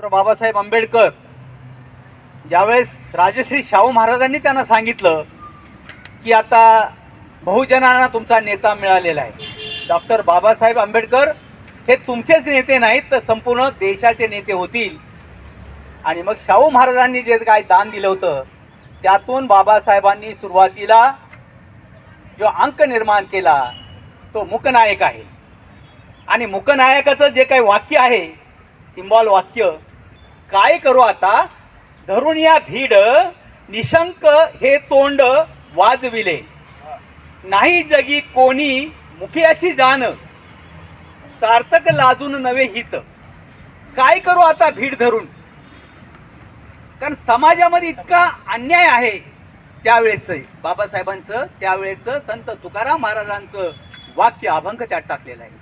Doctor Babasaheb Ambedkar. ज्यावेळेस राजश्री शाहू महाराजांनी त्यांना सांगितलं की आता बहुजनांना तुमचा नेता मिळालेला आहे. डॉक्टर बाबासाहेब आंबेडकर हे तुमचेच नेते नाहीत तर संपूर्ण देशाचे नेते होतील. आणि मग शाहू महाराजांनी जे काय दान दिलं होतं त्यातून बाबासाहेबांनी सुरुवातीला जो अंक निर्माण केला तो मुकनायक आहे. आणि मुकनायकाचं जे काही वाक्य आहे सिम्बॉल वाक्य काय करू आता? धरून या भीड निशंक हे तोंड वाजविले. नाही जगी कोणी मुखियाची जाण. सार्थक लाजून नवे हित. काय करू आता भीड धरून? कारण समाजामध्ये इतका अन्याय आहे त्यावेळेचं. बाबासाहेबांचं त्यावेळेचं संत तुकाराम महाराजांचं वाक्य अभंग त्यात टाकलेलं आहे.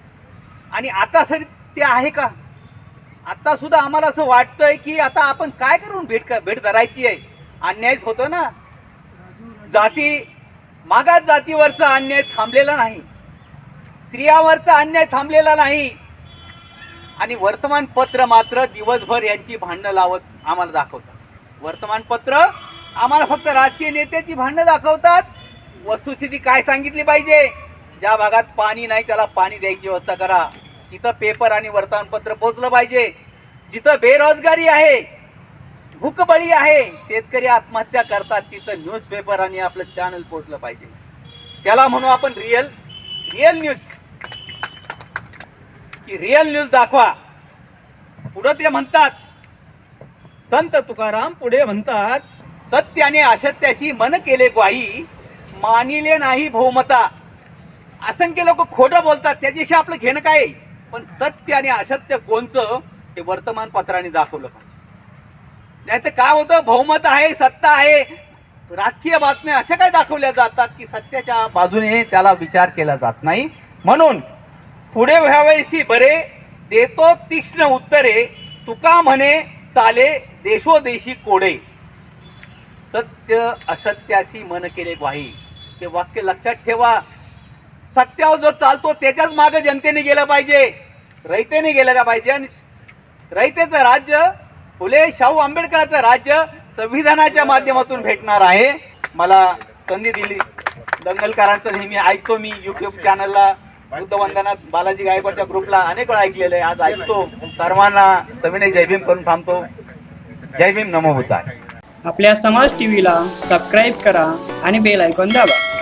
आणि आता सर ते आहे का? आता सुद्धा आम्हाला असं वाटतंय की आता आपण काय करून भेट भेट धरायची आहे? अन्यायच होतो ना? जाती मागास जातीवरचा अन्याय थांबलेला नाही. स्त्रियावरचा अन्याय थांबलेला नाही. आणि वर्तमानपत्र मात्र दिवसभर यांची भांडणं लावत आम्हाला दाखवतात. वर्तमानपत्र आम्हाला फक्त राजकीय नेत्याची भांडणं दाखवतात. वस्तुस्थिती काय सांगितली पाहिजे? ज्या भागात पाणी नाही त्याला पाणी द्यायची व्यवस्था करा. तिथं पेपर आणि वर्तमानपत्र पोचलं पाहिजे. जिथं बेरोजगारी आहे भूकबळी आहे शेतकरी आत्महत्या करतात तिथं न्यूजपेपर आणि आपलं चॅनल पोचलं पाहिजे. त्याला म्हणू आपण रिअल रिअल न्यूज की रिअल न्यूज दाखवा. पुढं ते म्हणतात संत तुकाराम पुढे म्हणतात सत्याने असत्याशी मन केले ग्वाही मानिले नाही बहुमता असंख्य लोक खोटं बोलतात त्याच्याशी आपलं घेणं काय? आहे? पण सत्य आणि असत्य कोणचं हे वर्तमानपत्राने दाखवलं पाहिजे. नाही तर काय होतं? बहुमत आहे सत्ता आहे. राजकीय बातम्या अशा काय दाखवल्या जातात की सत्याच्या बाजूने त्याला विचार केला जात नाही. म्हणून पुढे व्हावयाशी बरे देतो तीक्ष्ण उत्तरे. तुका म्हणे चाले देशोदेशी कोडे. सत्य असत्याशी मन केले ग्वाही. ते वाक्य लक्षात ठेवा. सत्यावर जो चालतो त्याच्याच मागे जनतेने गेलं पाहिजे. रयतेने गेलं का पाहिजे? आणि रयतेचं राज्य फुले शाहू आंबेडकरांचं राज्य संविधानाच्या माध्यमातून भेटणार आहे. मला संधी दिली. दंगलकारांचं नेहमी ऐकतो मी युट्यूब चॅनलला बुद्धवंदनात बालाजी गायकवाडच्या ग्रुपला अनेक वेळा ऐकलेलं आहे. आज ऐकतो. सर्वांना सविनय जयभीम करून थांबतो. जय भीम नमो होता आपल्या समाज टीव्हीला सबस्क्राईब करा आणि बेल ऐकून दाबा.